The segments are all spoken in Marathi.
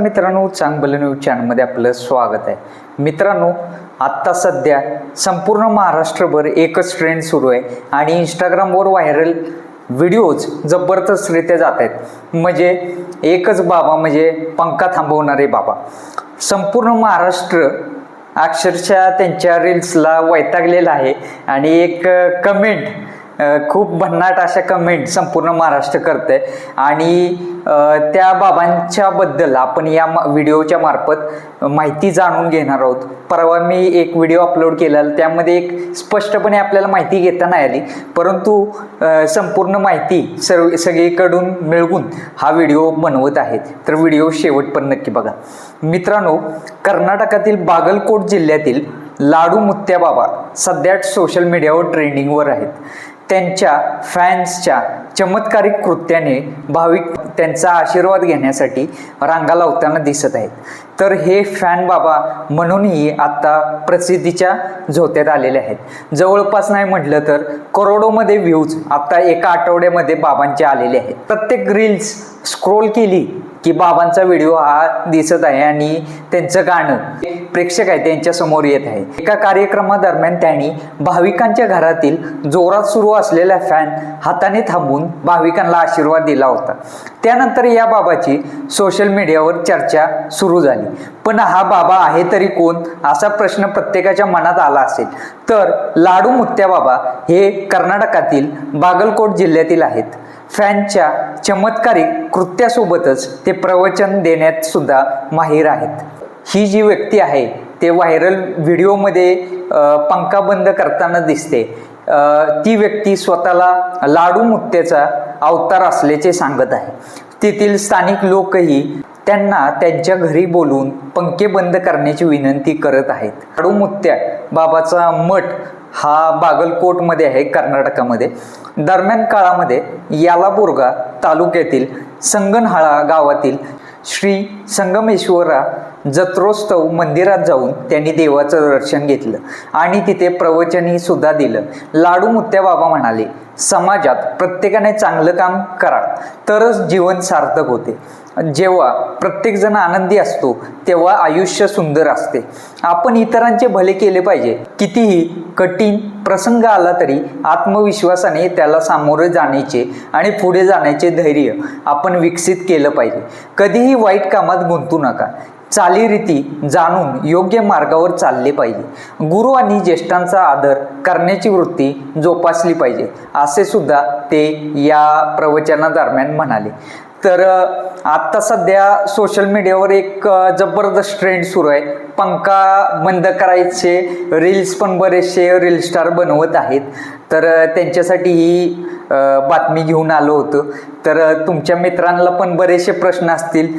मित्रांनो चांगबल न्यूज चॅनलमध्ये आपलं स्वागत आहे. मित्रांनो आत्ता सध्या संपूर्ण महाराष्ट्रभर एकच ट्रेंड सुरू आहे आणि इंस्टाग्रामवर व्हायरल व्हिडिओज जबरदस्तरित्या जात आहेत. म्हणजे एकच बाबा म्हणजे पंखा थांबवणारे बाबा. संपूर्ण महाराष्ट्र अक्षरशः त्यांच्या रील्सला वैतागलेला आहे आणि एक कमेंट खूप भन्नाट अशा कमेंट संपूर्ण महाराष्ट्र करते आणि त्या बाबांच्याबद्दल आपण या व्हिडिओच्या मार्फत माहिती जाणून घेणार आहोत. परवा मी एक व्हिडिओ अपलोड केला त्यामध्ये एक स्पष्टपणे आपल्याला माहिती घेता नाही आली. परंतु संपूर्ण माहिती सर्व सगळीकडून मिळवून हा व्हिडिओ बनवत आहेत. तर व्हिडिओ शेवट पण नक्की बघा. मित्रांनो कर्नाटकातील बागलकोट जिल्ह्यातील लाडू मुत्त्या बाबा सध्या सोशल मीडियावर ट्रेंडिंगवर आहेत. त्यांच्या फॅन्सच्या चमत्कारिक कृत्याने भाविक त्यांचा आशीर्वाद घेण्यासाठी रांगा लावताना दिसत आहेत. तर हे फॅन बाबा म्हणूनही आत्ता प्रसिद्धीच्या झोत्यात आलेले आहेत. जवळपास नाही म्हटलं तर करोडोमध्ये व्ह्यूज आत्ता एका आठवड्यामध्ये बाबांचे आलेले आहेत. प्रत्येक रील्स स्क्रोल केली की बाबांचा व्हिडिओ हा दिसत आहे आणि त्यांचं गाणं प्रेक्षक आहे त्यांच्यासमोर येत आहे. एका कार्यक्रमादरम्यान त्यांनी भाविकांच्या घरातील जोरात सुरू असलेला फॅन हाताने थांबून भाविकांना आशीर्वाद दिला होता. त्यानंतर या बाबाची सोशल मीडियावर चर्चा सुरू झाली. पण हा बाबा आहे तरी कोण असा प्रश्न प्रत्येकाच्या मनात आला असेल. तर लाडू मुत्त्या बाबा हे कर्नाटकातील बागलकोट जिल्ह्यातील आहेत. फॅनच्या चमत्कारिक कृत्यासोबतच ते प्रवचन देण्यात सुद्धा माहीर आहेत. ही जी व्यक्ती आहे ते व्हायरल व्हिडिओमध्ये पंखा बंद करताना दिसते. ती व्यक्ती स्वतःला लाडू मुत्त्याचा अवतार असल्याचे सांगत आहे. तेथील स्थानिक लोकही त्यांना त्यांच्या घरी बोलून पंखे बंद करण्याची विनंती करत आहेत. लाडू मुत्त्या बाबाचा मठ हा बागलकोटमध्ये आहे कर्नाटकामध्ये. दरम्यान काळामध्ये यालाबुर्गा तालुक्यातील संगनहाळा गावातील श्री संगमेश्वरा जत्रोत्सव मंदिरात जाऊन त्यांनी देवाचं दर्शन घेतलं आणि तिथे प्रवचनही सुद्धा दिलं. लाडू मुत्या बाबा म्हणाले समाजात प्रत्येकाने चांगलं काम करा तरच जीवन सार्थक होते. जेव्हा प्रत्येकजण आनंदी असतो तेव्हा आयुष्य सुंदर असते. आपण इतरांचे भले केले पाहिजे कितीही कठीण प्रसंग आला तरी आत्मविश्वासाने त्याला सामोरे जाण्याचे आणि पुढे जाण्याचे धैर्य आपण विकसित केलं पाहिजे. कधीही वाईट कामात गुंतू नका. चालीरीती जाणून योग्य मार्गावर चालले पाहिजे. गुरु आणि ज्येष्ठांचा आदर करण्याची वृत्ती जोपासली पाहिजे असे सुद्धा ते या प्रवचनादरम्यान म्हणाले. तर आत्ता सध्या सोशल मीडियावर एक जबरदस्त ट्रेंड सुरू आहे. पंखा बंद करायचे रील्स पण बरेचसे रील स्टार बनवत आहेत. तर त्यांच्यासाठी ही बातमी घेऊन आलो होतो. तर तुमच्या मित्रांना पण बरेचसे प्रश्न असतील.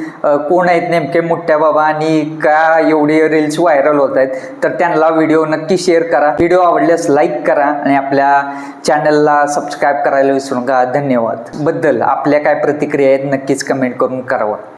कोण आहेत नेमके मोठ्या बाबा आणि का एवढे रील्स व्हायरल होत आहेत? तर त्यांना व्हिडिओ नक्की शेअर करा. व्हिडिओ आवडल्यास लाईक करा आणि आपल्या चॅनलला सबस्क्राईब करायला विसरू नका. धन्यवाद. बद्दल आपल्या काय प्रतिक्रिया आहेत नक्कीच कमेंट करून करावं.